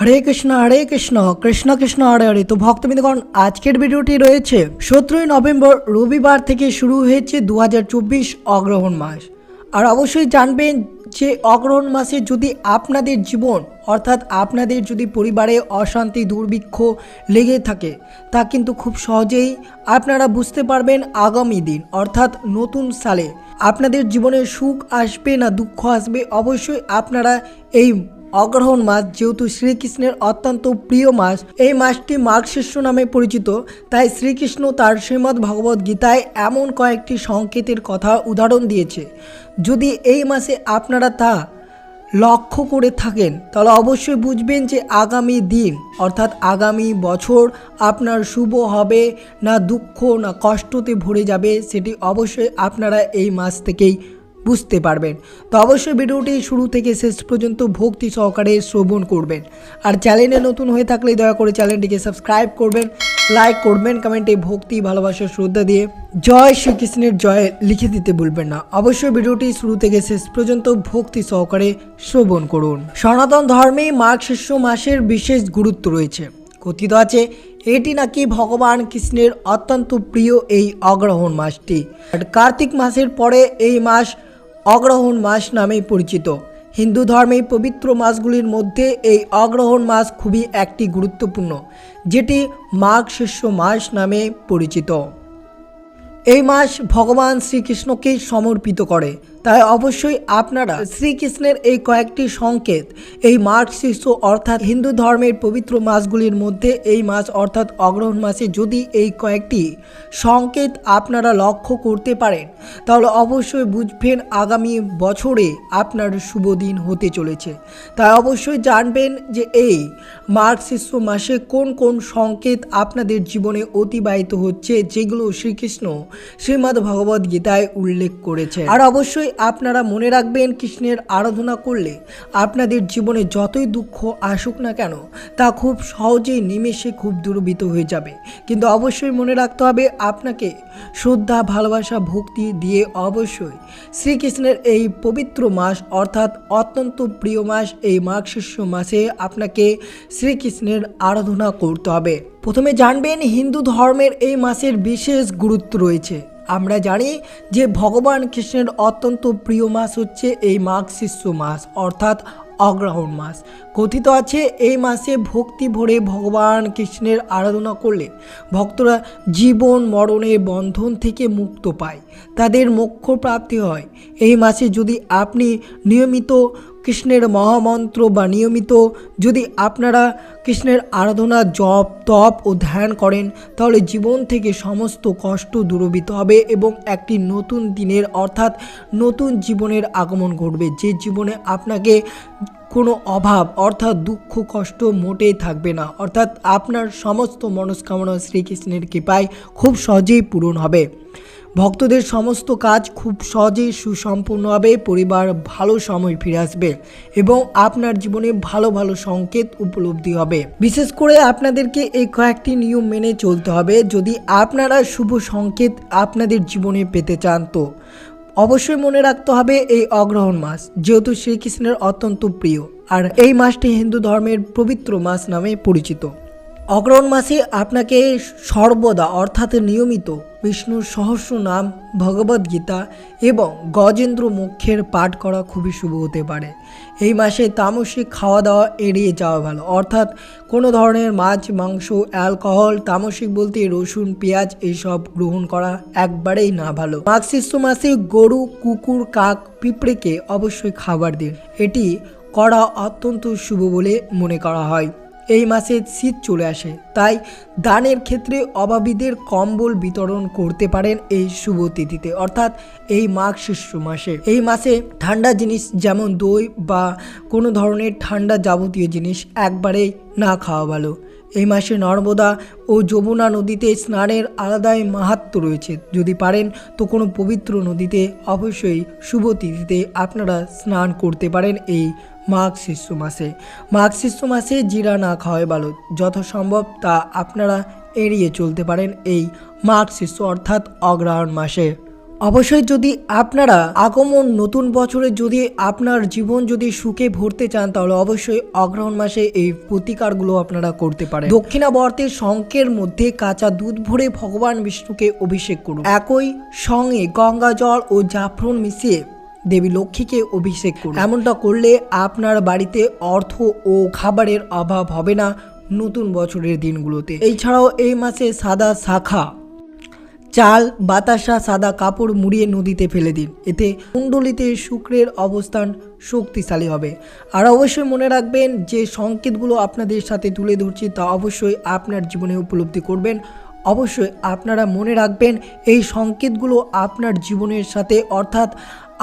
হরে কৃষ্ণ হরে কৃষ্ণ কৃষ্ণ কৃষ্ণ, হরে হরে। তো ভক্তবৃন্দগণ, আজকের ভিডিওটি রয়েছে সতেরোই নভেম্বর রবিবার থেকে শুরু হয়েছে দু হাজার চব্বিশ অগ্রহণ মাস। আর অবশ্যই জানবেন যে অগ্রহণ মাসে যদি আপনাদের জীবন, অর্থাৎ আপনাদের যদি পরিবারে অশান্তি, দুর্ভিক্ষ লেগে থাকে, তা কিন্তু খুব সহজেই আপনারা বুঝতে পারবেন আগামী দিন, অর্থাৎ নতুন সালে। আপনাদের জীবনে সুখ আসবে না দুঃখ আসবে, অবশ্যই আপনারা এই অগ্রহণ মাস যেহেতু শ্রীকৃষ্ণের অত্যন্ত প্রিয় মাস, এই মাসটি শিষ্য নামে পরিচিত। তাই শ্রীকৃষ্ণ তার শ্রীমদ্ ভগবদ গীতায় এমন কয়েকটি সংকেতের কথা উদাহরণ দিয়েছে। যদি এই মাসে আপনারা তা লক্ষ্য করে থাকেন, তাহলে অবশ্যই বুঝবেন যে আগামী দিন, অর্থাৎ আগামী বছর আপনার শুভ হবে, না দুঃখ, না কষ্টতে ভরে যাবে, সেটি অবশ্যই আপনারা এই মাস থেকেই বুঝতে পারবেন। তো অবশ্যই ভিডিওটি শুরু থেকে শেষ পর্যন্ত ভক্তি সহকারে শ্রবণ করবেন। আর চ্যানেলে নতুন হয়ে থাকলে দয়া করে চ্যানেলটিকে সাবস্ক্রাইব করবেন, লাইক করবেন, কমেন্টে ভক্তি, ভালোবাসা, শ্রদ্ধা দিয়ে জয় শ্রীকৃষ্ণের জয় লিখে দিতে ভুলবেন না। অবশ্যই ভিডিওটি শুরু থেকে শেষ পর্যন্ত ভক্তি সহকারে শ্রবণ করুন। সনাতন ধর্মে মাঘ শিষ্য মাসের বিশেষ গুরুত্ব রয়েছে। কথিত আছে, এটি নাকি ভগবান কৃষ্ণের অত্যন্ত প্রিয় এই অগ্রহণ মাসটি। কার্তিক মাসের পরে এই মাস অগ্রহণ মাস নামেই পরিচিত। হিন্দু ধর্মে পবিত্র মাসগুলির মধ্যে এই অগ্রহণ মাস খুবই একটি গুরুত্বপূর্ণ, যেটি মাঘ শিষ্য মাস নামে পরিচিত। এই মাস ভগবান শ্রীকৃষ্ণকেই সমর্পিত করে তাই অবশ্যই আপনারা শ্রীকৃষ্ণের এই কয়েকটি সংকেত, এই মাঘ শিষ্য অর্থাৎ হিন্দু ধর্মের পবিত্র মাসগুলির মধ্যে এই মাস অর্থাৎ অগ্রহণ মাসে যদি এই কয়েকটি সংকেত আপনারা লক্ষ্য করতে পারেন, তাহলে অবশ্যই বুঝবেন আগামী বছরে আপনার শুভ দিন হতে চলেছে। তাই অবশ্যই জানবেন যে এই মাঘ শিষ্য মাসে কোন কোন সংকেত আপনাদের জীবনে অতিবাহিত হচ্ছে, যেগুলো শ্রীকৃষ্ণ শ্রীমদ্ ভগবদ গীতায় উল্লেখ করেছে আর অবশ্যই আপনারা মনে রাখবেন কৃষ্ণের আরাধনা করলে আপনাদের জীবনে যতই দুঃখ আসুক না কেন, তা খুব সহজেই নিমেষে খুব দূরবিত হয়ে যাবে। কিন্তু অবশ্যই মনে রাখতে হবে আপনাকে শ্রদ্ধা, ভালোবাসা, ভক্তি দিয়ে অবশ্যই শ্রীকৃষ্ণের এই পবিত্র মাস অর্থাৎ অত্যন্ত প্রিয় মাস এই মাঘ শিষ্য মাসে আপনাকে শ্রীকৃষ্ণের আরাধনা করতে হবে। প্রথমে জানবেন হিন্দু ধর্মের এই মাসের বিশেষ গুরুত্ব রয়েছে। আমরা জানি যে ভগবান কৃষ্ণের অত্যন্ত প্রিয় মাস হচ্ছে এই মাঘ শিষ্য মাস, অর্থাৎ অগ্রহণ মাস। কথিত আছে এই মাসে ভক্তি ভরে ভগবান কৃষ্ণের আরাধনা করলে ভক্তরা জীবন মরণের বন্ধন থেকে মুক্ত পায়। তাদের মোক্ষ প্রাপ্তি হয়। এই মাসে যদি আপনি নিয়মিত কৃষ্ণের মহামন্ত্র বা নিয়মিত যদি আপনারা কৃষ্ণের আরাধনা, জপ, তপ ও ধ্যান করেন, তাহলে জীবন থেকে সমস্ত কষ্ট দূরবিত হবে এবং একটি নতুন দিনের অর্থাৎ নতুন জীবনের আগমন ঘটবে। যে জীবনে আপনাকে কোনো অভাব অর্থাৎ দুঃখ, কষ্ট মোটেই থাকবে না। অর্থাৎ আপনার সমস্ত মনস্কামনা শ্রীকৃষ্ণের কৃপায় খুব সহজেই পূরণ হবে। ভক্তদের সমস্ত কাজ খুব সহজেই সুসম্পূর্ণ হবে, পরিবার ভালো সময় ফিরে আসবে এবং আপনার জীবনে ভালো ভালো সংকেত উপলব্ধি হবে। বিশেষ করে আপনাদেরকে এই কয়েকটি নিয়ম মেনে চলতে হবে, যদি আপনারা শুভ সংকেত আপনাদের জীবনে পেতে চান তো। অবশ্যই মনে রাখতে হবে এই অগ্রহণ মাস যেহেতু শ্রীকৃষ্ণের অত্যন্ত প্রিয়, আর এই মাসটি হিন্দু ধর্মের পবিত্র মাস নামে পরিচিত। অগ্রহণ মাসে আপনাকে সর্বদা, অর্থাৎ নিয়মিত, বিষ্ণুর সহস্র নাম ভগবদ্গীতা এবং গজেন্দ্র মুখ্যের পাঠ করা খুবই শুভ হতে পারে। এই মাসে তামসিক খাওয়া দাওয়া এড়িয়ে যাওয়া ভালো। অর্থাৎ কোনো ধরনের মাছ, মাংস, অ্যালকোহল, তামসিক বলতে রসুন, পেঁয়াজ এইসব গ্রহণ করা একবারেই না ভালো। মাঘ শিষ্য মাসে গরু, কুকুর, কাক, পিঁপড়েকে অবশ্যই খাবার দিন। এটি করা অত্যন্ত শুভ বলে মনে করা হয়। এই মাসে শীত চলে আসে। তাই দানের ক্ষেত্রে অভাবীদের কম্বল বিতরণ করতে পারেন এই শুভ তিথিতে, অর্থাৎ এই মাঘ শিষ্য মাসে। এই মাসে ঠান্ডা জিনিস যেমন দই বা কোনো ধরনের ঠান্ডা যাবতীয় জিনিস একবারেই না খাওয়া ভালো। এই মাসে নর্মদা ও যমুনা নদীতে স্নানের আলাদাই মাহাত্ম রয়েছে। যদি পারেন, তো কোনো পবিত্র নদীতে অবশ্যই শুভ তিথিতে আপনারা স্নান করতে পারেন এই মাঘ শিষ্য মাসে। মাঘ শিষ্য মাসে জিরা না খাওয়াই ভালো। যথাসম্ভব তা আপনারা এড়িয়ে চলতে পারেন এই মাঘ শিষ্য অর্থাৎ অগ্রহায়ণ মাসে। অবশ্যই যদি আপনারা আগমন নতুন বছরে যদি আপনার জীবন যদি সুখে ভরতে চান, তাহলে অবশ্যই অগ্রহণ মাসে এই প্রতিকারগুলো আপনারা করতে পারেন। দক্ষিণাবর্তের শঙ্কের মধ্যে কাঁচা দুধ ভরে ভগবান বিষ্ণুকে অভিষেক করুন। একই সঙ্গে গঙ্গা জল ও জাফরন মিশিয়ে দেবী লক্ষ্মীকে অভিষেক করুন। এমনটা করলে আপনার বাড়িতে অর্থ ও খাবারের অভাব হবে না নতুন বছরের দিনগুলোতে। এছাড়াও এই মাসে সাদা শাখা চাল, বাতাসা, সাদা কাপড় মুড়িয়ে নদীতে ফেলে দিন। এতে কুণ্ডলিতে শুক্রের অবস্থান শক্তিশালী হবে। আর অবশ্যই মনে রাখবেন, যে সংকেতগুলো আপনাদের সাথে তুলে ধরছি তা অবশ্যই আপনার জীবনে উপলব্ধি করবেন। অবশ্যই আপনারা মনে রাখবেন, এই সংকেতগুলো আপনার জীবনের সাথে অর্থাৎ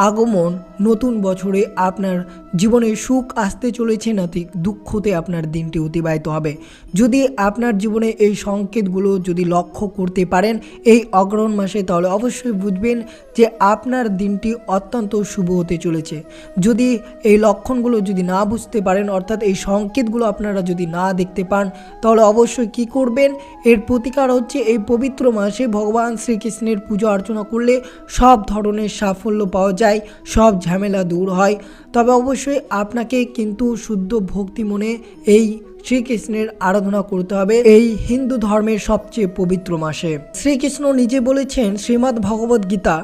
আগমন নতুন বছরে আপনার জীবনে সুখ আসতে চলেছে না ঠিক দুঃখতে আপনার দিনটি অতিবাহিত হবে। যদি আপনার জীবনে এই সংকেতগুলো যদি লক্ষ্য করতে পারেন এই অগ্রহণ মাসে, তাহলে অবশ্যই বুঝবেন যে আপনার দিনটি অত্যন্ত শুভ হতে চলেছে। যদি এই লক্ষণগুলো যদি না বুঝতে পারেন, অর্থাৎ এই সংকেতগুলো আপনারা যদি না দেখতে পান, তাহলে অবশ্যই কি করবেন? এর প্রতিকার হচ্ছে এই পবিত্র মাসে ভগবান শ্রীকৃষ্ণের পুজো অর্চনা করলে সব ধরনের সাফল্য পাওয়া যায়, সব ঝামেলা দূর হয়, তবে অবশ্যই আপনাকে কিন্তু শুদ্ধ ভক্তি মনে এই শ্রীকৃষ্ণের আরাধনা করতে হবে এই হিন্দু ধর্মের সবচেয়ে পবিত্র মাসে। শ্রীকৃষ্ণ নিজে বলেছেন, শ্রীমদ্ ভগবদ গীতা,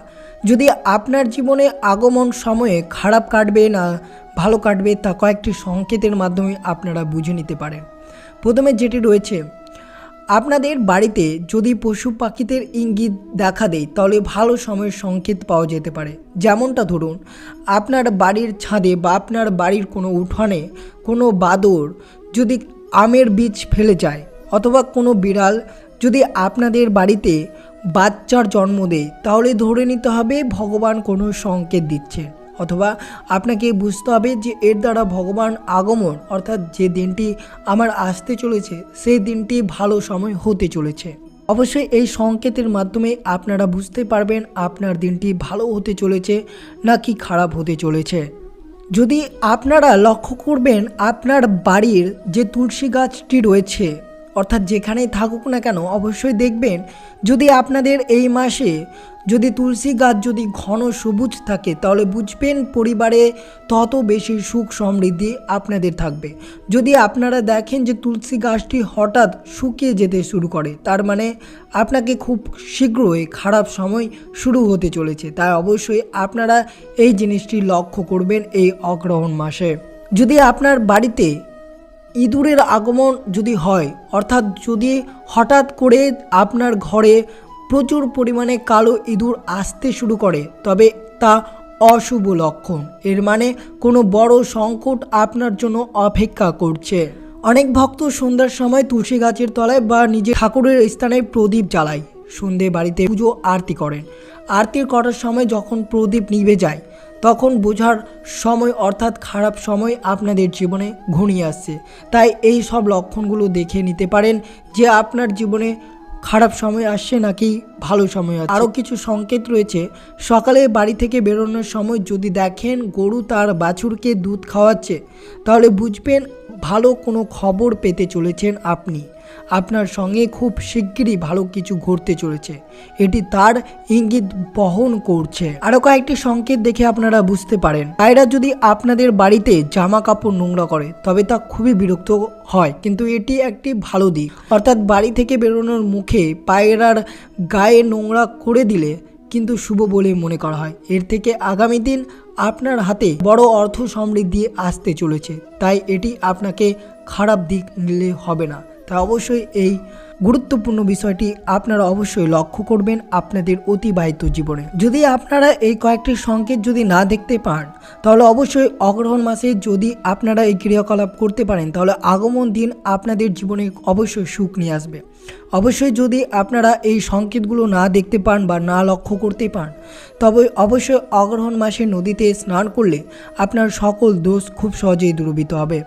যদি আপনার জীবনে আগমন সময়ে খারাপ কাটবে না ভালো কাটবে, তা কয়েকটি সংকেতের মাধ্যমে আপনারা বুঝে নিতে পারেন। প্রথমে যেটি রয়েছে আপনাদের বাড়িতে যদি পশু পাখিদের ইঙ্গিত দেখা দেয়, তাহলে ভালো সময়ের সংকেত পাওয়া যেতে পারে। যেমনটা ধরুন, আপনার বাড়ির ছাদে বা আপনার বাড়ির কোনো উঠানে কোনো বাদর যদি আমের বীজ ফেলে যায়, অথবা কোনো বিড়াল যদি আপনাদের বাড়িতে বাচ্চার জন্ম দেয়, তাহলে ধরে নিতে হবে ভগবান কোনো সংকেত দিচ্ছেন অথবা আপনাকে বুঝতে হবে যে এর দ্বারা ভগবান আগমন, অর্থাৎ যে দিনটি আমার আসতে চলেছে, সেই দিনটি ভালো সময় হতে চলেছে। অবশ্যই এই সংকেতের মাধ্যমে আপনারা বুঝতে পারবেন আপনার দিনটি ভালো হতে চলেছে নাকি খারাপ হতে চলেছে। যদি আপনারা লক্ষ্য করবেন, আপনার বাড়ির যে তুলসী গাছটি রয়েছে, অর্থাৎ যেখানেই থাকুক না কেন, অবশ্যই দেখবেন যদি আপনাদের এই মাসে যদি তুলসী গাছ যদি ঘন সবুজ থাকে, তাহলে বুঝবেন পরিবারে তত বেশি সুখ সমৃদ্ধি আপনাদের থাকবে। যদি আপনারা দেখেন যে তুলসী গাছটি হঠাৎ শুকিয়ে যেতে শুরু করে, তার মানে আপনাকে খুব শীঘ্রই খারাপ সময় শুরু হতে চলেছে, তাই অবশ্যই আপনারা এই জিনিসটি লক্ষ্য করবেন এই অগ্রহণ মাসে। যদি আপনার বাড়িতে ইঁদুরের আগমন যদি হয়, অর্থাৎ যদি হঠাৎ করে আপনার ঘরে প্রচুর পরিমাণে কালো ইঁদুর আসতে শুরু করে, তবে তা অশুভ লক্ষণ। এর মানে কোনো বড় সংকট আপনার জন্য অপেক্ষা করছে। অনেক ভক্ত সন্ধ্যার সময় তুলসী গাছের তলায় বা নিজের ঠাকুরের স্থানে প্রদীপ জ্বালায়। সন্ধে বাড়িতে পুজো, আরতি করেন। আরতি করার সময় যখন প্রদীপ নিভে যায়, তখন বোঝার সময় অর্থাৎ খারাপ সময় আপনাদের জীবনে ঘনিয়ে আসছে। তাই এই সব লক্ষণগুলো দেখে নিতে পারেন যে আপনার জীবনে খারাপ সময় আসছে নাকি ভালো সময় আছে? আরও কিছু সংকেত রয়েছে। সকালে বাড়ি থেকে বেরোনোর সময় যদি দেখেন গরু তার বাছুরকে দুধ খাওয়াচ্ছে, তাহলে বুঝবেন ভালো কোনো খবর পেতে চলেছেন আপনি। আপনার সঙ্গে খুব শিগগিরই ভালো কিছু ঘটতে চলেছে। এটি তার ইঙ্গিত বহন করছে। আরও কয়েকটি সংকেত দেখে আপনারা বুঝতে পারেন। পায়রা যদি আপনাদের বাড়িতে জামা কাপড় নোংরা করে, তবে তা খুবই বিরক্ত হয়, কিন্তু এটি একটি ভালো দিক। অর্থাৎ বাড়ি থেকে বেরোনোর মুখে পায়রার গায়ে নোংরা করে দিলে কিন্তু শুভ বলে মনে করা হয়। এর থেকে আগামী দিন আপনার হাতে বড় অর্থ সমৃদ্ধি আসতে চলেছে, তাই এটি আপনাকে খারাপ দিক নিলে হবে না। তাই অবশ্যই এই গুরুত্বপূর্ণ বিষয়টি আপনারা অবশ্যই লক্ষ্য করবেন আপনাদের অতিবাহিত জীবনে। যদি আপনারা এই কয়েকটি সংকেত যদি না দেখতে পান, তাহলে অবশ্যই অগ্রহণ মাসে যদি আপনারা এই ক্রিয়াকলাপ করতে পারেন, তাহলে আগমন দিন আপনাদের জীবনে অবশ্যই সুখ নিয়ে আসবে। অবশ্যই যদি আপনারা এই সংকেতগুলো না দেখতে পান বা না লক্ষ্য করতে পান, তবে অবশ্যই অগ্রহণ মাসে নদীতে স্নান করলে আপনার সকল দোষ খুব সহজেই দূরীভূত হবে।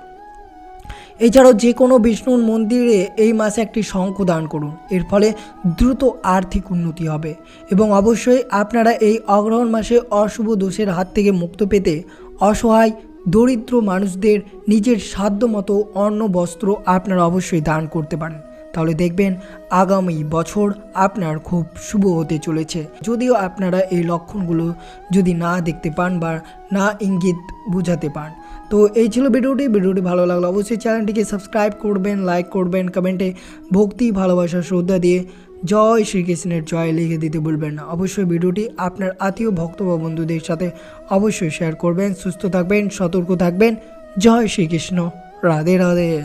এছাড়াও যে কোনো বিষ্ণুর মন্দিরে এই মাসে একটি শঙ্খ দান করুন। এর ফলে দ্রুত আর্থিক উন্নতি হবে। এবং অবশ্যই আপনারা এই অগ্রহণ মাসে অশুভ দোষের হাত থেকে মুক্ত পেতে অসহায়, দরিদ্র মানুষদের নিজের সাধ্য মতো অন্ন, বস্ত্র আপনারা অবশ্যই দান করতে পারেন। তাহলে দেখবেন আগামী বছর আপনার খুব শুভ হতে চলেছে। যদিও আপনারা এই লক্ষণগুলো যদি না দেখতে পান বা না ইঙ্গিত বুঝাতে পান। তো এই ছিল ভিডিওটি। ভিডিওটি ভালো লাগল অবশ্যই চ্যানেলটিকে সাবস্ক্রাইব করবেন, লাইক করবেন, কমেন্টে ভক্তি, ভালোবাসা, শ্রদ্ধা দিয়ে জয় শ্রীকৃষ্ণের জয় লিখে দিতে ভুলবেন না। অবশ্যই ভিডিওটি আপনার আত্মীয়, ভক্ত বা বন্ধুদের সাথে অবশ্যই শেয়ার করবেন। সুস্থ থাকবেন, সতর্ক থাকবেন। জয় শ্রীকৃষ্ণ। রাধে রাধে।